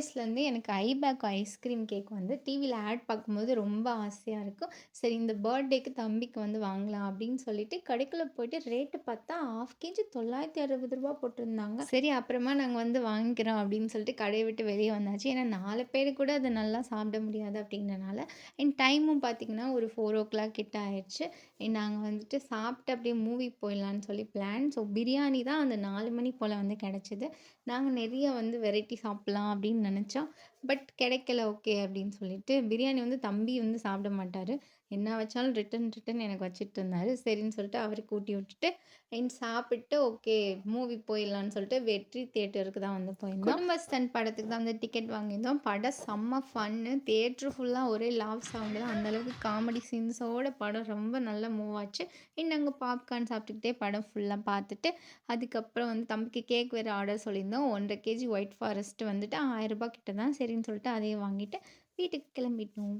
வயசுலேருந்து எனக்கு I-PAC ice cream cake வந்து டிவியில் ஆட் பார்க்கும்போது ரொம்ப ஆசையாக இருக்கும். சரி இந்த பர்த்டேக்கு தம்பிக்கு வந்து வாங்கலாம் அப்படின்னு சொல்லிட்டு கடைக்குள்ளே போயிட்டு ரேட்டு பார்த்தா ஆஃப் கேஜி தொள்ளாயிரத்தி அறுபது ரூபா போட்டிருந்தாங்க. சரி அப்புறமா நாங்கள் வந்து வாங்கிக்கிறோம் அப்படின்னு சொல்லிட்டு கடையை விட்டு வெளியே வந்தாச்சு. ஏன்னா நாலு பேர் கூட அதை நல்லா சாப்பிட முடியாது அப்படிங்கிறனால. அண்ட் டைமும் பார்த்தீங்கன்னா ஒரு 4:00 கிட்ட ஆயிடுச்சு நாங்கள் வந்துட்டு சாப்பிட்டு அப்படியே மூவி போயிடலான்னு சொல்லி பிளான். ஸோ பிரியாணி தான் அந்த நாலு மணி போல் வந்து கிடச்சிது நாங்கள் நிறைய வந்து வெரைட்டி சாப்பிட்லாம் அப்படின்னு நினச்சா பட் கிடைக்கல ஓகே அப்படின்னு சொல்லிட்டு பிரியாணி வந்து தம்பி வந்து சாப்பிட மாட்டார் என்ன வச்சாலும் ரிட்டர்ன் ரிட்டர்ன் எனக்கு வச்சுட்டு இருந்தார் சரின்னு சொல்லிட்டு அவரை கூட்டி விட்டுட்டு என் சாப்பிட்டு ஓகே மூவி போயிடலான்னு சொல்லிட்டு வெற்றி தேட்டருக்கு தான் வந்து போயிருந்தோம். குடும்பஸ்தன் படத்துக்கு தான் வந்து டிக்கெட் வாங்கியிருந்தோம். படம் செம்ம ஃபன்னு. தேட்ரு ஃபுல்லாக ஒரே லாவ் சவுண்டு தான். அந்தளவுக்கு காமெடி சீன்ஸோட படம் ரொம்ப நல்லா மூவ் ஆச்சு. இன்னும் அங்கே பாப்கார்ன் சாப்பிட்டுக்கிட்டே படம் ஃபுல்லாக பார்த்துட்டு, அதுக்கப்புறம் வந்து தம்பிக்கு கேக் வேறு ஆர்டர் சொல்லியிருந்தோம். 1 1/2 கேஜி ஒயிட் ஃபாரஸ்ட் வந்துட்டு ஆயிரம் 1000 கிட்ட தான். சரின்னு சொல்லிட்டு அதையும் வாங்கிட்டு வீட்டுக்கு கிளம்பிட்டோம்.